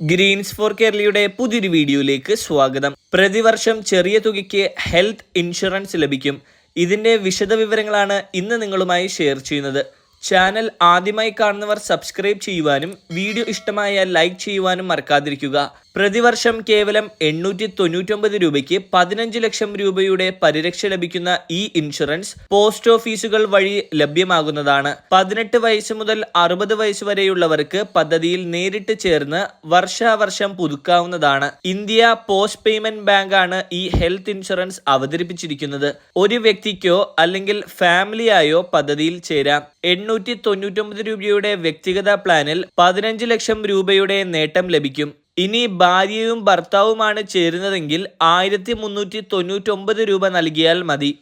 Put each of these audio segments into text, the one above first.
Green's four കേരളയുടെ പുതിയൊരു വീഡിയോയിലേക്ക് സ്വാഗതം. പ്രതിവർഷം ചെറിയ തുകയ്ക്ക് ഹെൽത്ത് ഇൻഷുറൻസ് ലഭിക്കും. ഇതിന്റെ വിശദവിവരങ്ങളാണ് ഇന്ന് നിങ്ങളുമായി ഷെയർ ചെയ്യുന്നത്. ചാനൽ ആദ്യമായി കാണുന്നവർ സബ്സ്ക്രൈബ് ചെയ്യുവാനും വീഡിയോ ഇഷ്ടമായ ലൈക്ക് ചെയ്യുവാനും മറക്കാതിരിക്കുക. പ്രതിവർഷം കേവലം എണ്ണൂറ്റി തൊണ്ണൂറ്റൊമ്പത് രൂപയ്ക്ക് പതിനഞ്ച് ലക്ഷം രൂപയുടെ പരിരക്ഷ ലഭിക്കുന്ന ഈ ഇൻഷുറൻസ് പോസ്റ്റ് ഓഫീസുകൾ വഴി ലഭ്യമാകുന്നതാണ്. പതിനെട്ട് വയസ്സ് മുതൽ അറുപത് വയസ്സ് വരെയുള്ളവർക്ക് പദ്ധതിയിൽ നേരിട്ട് ചേർന്ന് വർഷാവർഷം പുതുക്കാവുന്നതാണ്. ഇന്ത്യ പോസ്റ്റ് പേയ്മെന്റ് ബാങ്കാണ് ഈ ഹെൽത്ത് ഇൻഷുറൻസ് അവതരിപ്പിച്ചിരിക്കുന്നത്. ഒരു വ്യക്തിക്കോ അല്ലെങ്കിൽ ഫാമിലിയായോ പദ്ധതിയിൽ ചേരാം. എണ്ണൂറ്റി തൊണ്ണൂറ്റൊമ്പത് രൂപയുടെ വ്യക്തിഗത പ്ലാനിൽ പതിനഞ്ച് ലക്ഷം രൂപയുടെ നേട്ടം ലഭിക്കും. ഇനി ഭാര്യയും ഭർത്താവുമാണ് ചേരുന്നതെങ്കിൽ ആയിരത്തി മുന്നൂറ്റി തൊണ്ണൂറ്റൊമ്പത് രൂപ നൽകിയാൽ മതി.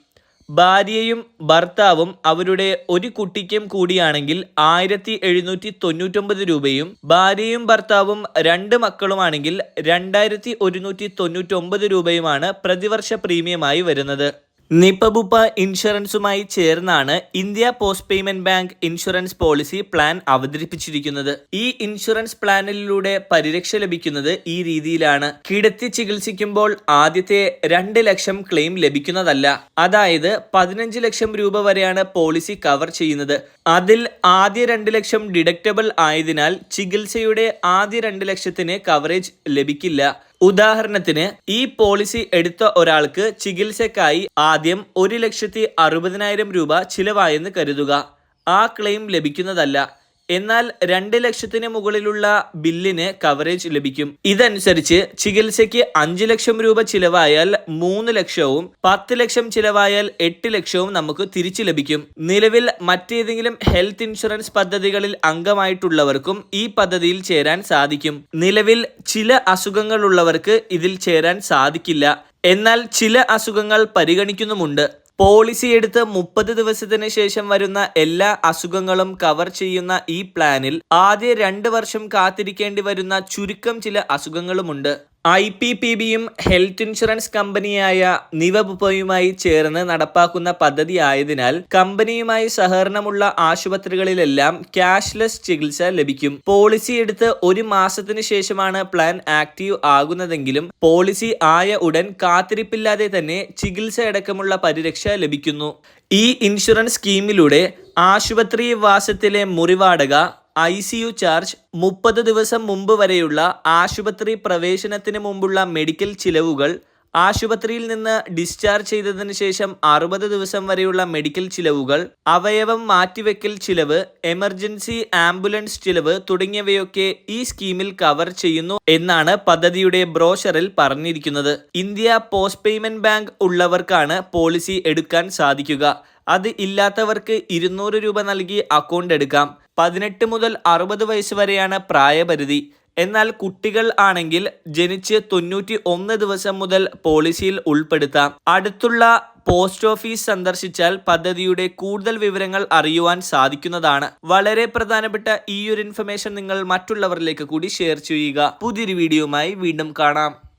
ഭാര്യയും ഭർത്താവും അവരുടെ ഒരു കുട്ടിക്കും കൂടിയാണെങ്കിൽ ആയിരത്തി എഴുന്നൂറ്റി തൊണ്ണൂറ്റൊമ്പത് രൂപയും ഭാര്യയും ഭർത്താവും രണ്ട് മക്കളുമാണെങ്കിൽ രണ്ടായിരത്തി ഒരുന്നൂറ്റി തൊണ്ണൂറ്റൊമ്പത് രൂപയുമാണ് പ്രതിവർഷ പ്രീമിയമായി വരുന്നത്. നിപബുപ്പ ഇൻഷുറൻസുമായി ചേർന്നാണ് India post payment bank insurance policy plan അവതരിപ്പിച്ചിരിക്കുന്നത്. ഈ ഇൻഷുറൻസ് പ്ലാനിലൂടെ പരിരക്ഷ ലഭിക്കുന്നത് ഈ രീതിയിലാണ്. കിടത്തി ചികിത്സിക്കുമ്പോൾ ആദ്യത്തെ രണ്ട് ലക്ഷം ക്ലെയിം ലഭിക്കുന്നതല്ല. അതായത് പതിനഞ്ച് ലക്ഷം രൂപ വരെയാണ് പോളിസി കവർ ചെയ്യുന്നത്. അതിൽ ആദ്യ രണ്ട് ലക്ഷം ഡിഡക്റ്റബിൾ ആയതിനാൽ ചികിത്സയുടെ ആദ്യ രണ്ട് ലക്ഷത്തിന് കവറേജ് ലഭിക്കില്ല. ഉദാഹരണത്തിന് ഈ പോളിസി എടുത്ത ഒരാൾക്ക് ചികിത്സക്കായി ആദ്യം ഒരു ലക്ഷത്തി അറുപതിനായിരം രൂപ ചിലവായെന്ന് കരുതുക. ആ ക്ലെയിം ലഭിക്കുന്നതല്ല. എന്നാൽ രണ്ട് ലക്ഷത്തിന് മുകളിലുള്ള ബില്ലിന് കവറേജ് ലഭിക്കും. ഇതനുസരിച്ച് ചികിത്സയ്ക്ക് അഞ്ച് ലക്ഷം രൂപ ചിലവായാൽ മൂന്ന് ലക്ഷവും പത്ത് ലക്ഷം ചിലവായാൽ എട്ട് ലക്ഷവും നമുക്ക് തിരിച്ചു ലഭിക്കും. നിലവിൽ മറ്റേതെങ്കിലും ഹെൽത്ത് ഇൻഷുറൻസ് പദ്ധതികളിൽ അംഗമായിട്ടുള്ളവർക്കും ഈ പദ്ധതിയിൽ ചേരാൻ സാധിക്കും. നിലവിൽ ചില അസുഖങ്ങളുള്ളവർക്ക് ഇതിൽ ചേരാൻ സാധിക്കില്ല. എന്നാൽ ചില അസുഖങ്ങൾ പരിഗണിക്കുന്നുമുണ്ട്. പോളിസി എടുത്ത് മുപ്പത് ദിവസത്തിന് ശേഷം വരുന്ന എല്ലാ അസുഖങ്ങളും കവർ ചെയ്യുന്ന ഈ പ്ലാനിൽ ആദ്യ രണ്ട് വർഷം കാത്തിരിക്കേണ്ടി വരുന്ന ചുരുക്കം ചില അസുഖങ്ങളുമുണ്ട്. ഐ പി പി ബിയും ഹെൽത്ത് ഇൻഷുറൻസ് കമ്പനിയായ നിവബുപ്പയുമായി ചേർന്ന് നടപ്പാക്കുന്ന പദ്ധതി ആയതിനാൽ കമ്പനിയുമായി സഹകരണമുള്ള ആശുപത്രികളിലെല്ലാം ക്യാഷ്ലെസ് ചികിത്സ ലഭിക്കും. പോളിസി എടുത്ത് ഒരു മാസത്തിന് ശേഷമാണ് പ്ലാൻ ആക്റ്റീവ് ആകുന്നതെങ്കിലും പോളിസി ആയ ഉടൻ കാത്തിരിപ്പില്ലാതെ തന്നെ ചികിത്സ അടക്കമുള്ള പരിരക്ഷ ലഭിക്കുന്നു. ഈ ഇൻഷുറൻസ് സ്കീമിലൂടെ ആശുപത്രി വാസത്തിലെ മുറിവാടക ഐ സി യു ചാർജ് മുപ്പത് ദിവസം മുമ്പ് വരെയുള്ള ആശുപത്രി പ്രവേശനത്തിന് മുമ്പുള്ള മെഡിക്കൽ ചിലവുകൾ ആശുപത്രിയിൽ നിന്ന് ഡിസ്ചാർജ് ചെയ്തതിനു ശേഷം അറുപത് ദിവസം വരെയുള്ള മെഡിക്കൽ ചിലവുകൾ അവയവം മാറ്റിവെക്കൽ ചിലവ് എമർജൻസി ആംബുലൻസ് ചിലവ് തുടങ്ങിയവയൊക്കെ ഈ സ്കീമിൽ കവർ ചെയ്യുന്നു എന്നാണ് പദ്ധതിയുടെ ബ്രോഷറിൽ പറഞ്ഞിരിക്കുന്നത്. ഇന്ത്യ പോസ്റ്റ് പേയ്മെന്റ് ബാങ്ക് ഉള്ളവർക്കാണ് പോളിസി എടുക്കാൻ സാധിക്കുക. അത് ഇല്ലാത്തവർക്ക് ഇരുന്നൂറ് രൂപ നൽകി അക്കൗണ്ട് എടുക്കാം. പതിനെട്ട് മുതൽ അറുപത് വയസ്സ് വരെയാണ് പ്രായപരിധി. എന്നാൽ കുട്ടികൾ ആണെങ്കിൽ ജനിച്ച് തൊണ്ണൂറ്റി ഒന്ന് ദിവസം മുതൽ പോളിസിയിൽ ഉൾപ്പെടുത്താം. അടുത്തുള്ള പോസ്റ്റ് ഓഫീസ് സന്ദർശിച്ചാൽ പദ്ധതിയുടെ കൂടുതൽ വിവരങ്ങൾ അറിയുവാൻ സാധിക്കുന്നതാണ്. വളരെ പ്രധാനപ്പെട്ട ഈ ഒരു ഇൻഫർമേഷൻ നിങ്ങൾ മറ്റുള്ളവരിലേക്ക് കൂടി ഷെയർ ചെയ്യുക. പുതിയൊരു വീഡിയോയുമായി വീണ്ടും കാണാം.